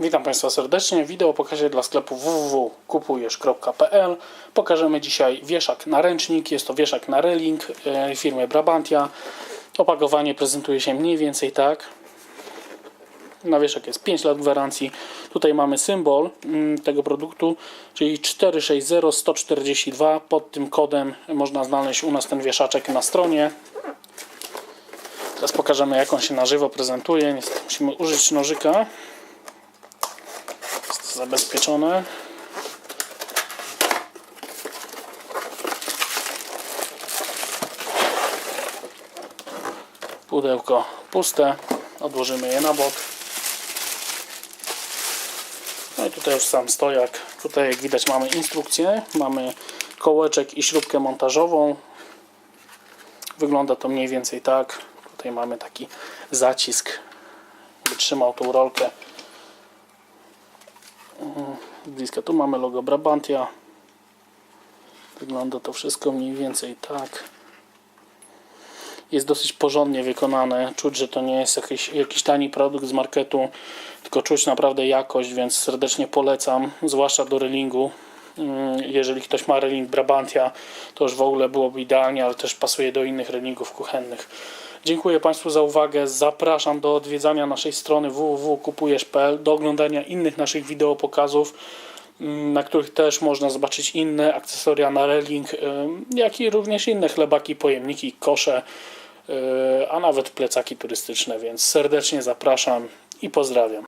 Witam Państwa serdecznie. Wideo pokażę dla sklepu www.kupujesz.pl. Pokażemy dzisiaj wieszak na ręcznik. Jest to wieszak na reling e, firmy Brabantia. Opakowanie prezentuje się mniej więcej tak. Na wieszak jest 5 lat gwarancji. Tutaj mamy symbol mm, tego produktu, czyli 460142. Pod tym kodem można znaleźć u nas ten wieszaczek na stronie. Teraz pokażemy jak on się na żywo prezentuje. Musimy użyć nożyka. Zabezpieczone. Pudełko puste. Odłożymy je na bok. No i tutaj już sam stojak. Tutaj jak widać mamy instrukcję. Mamy kołeczek i śrubkę montażową. Wygląda to mniej więcej tak. Tutaj mamy taki zacisk, by trzymał tą rolkę. Bliska tu mamy logo Brabantia. Wygląda to wszystko mniej więcej tak. Jest dosyć porządnie wykonane. Czuć, że to nie jest jakiś, jakiś tani produkt z marketu, tylko czuć naprawdę jakość, więc serdecznie polecam, zwłaszcza do relingu. Mm, Jeżeli ktoś ma reling Brabantia, to już w ogóle byłoby idealnie, ale też pasuje do innych relingów kuchennych. Dziękuję Państwu za uwagę. Zapraszam do odwiedzania naszej strony www.kupujesz.pl, do oglądania innych naszych wideo pokazów, mm, na których też można zobaczyć inne akcesoria na reling, ym, jak i również inne chlebaki, pojemniki, kosze, yy, a nawet plecaki turystyczne. Więc serdecznie zapraszam i pozdrawiam.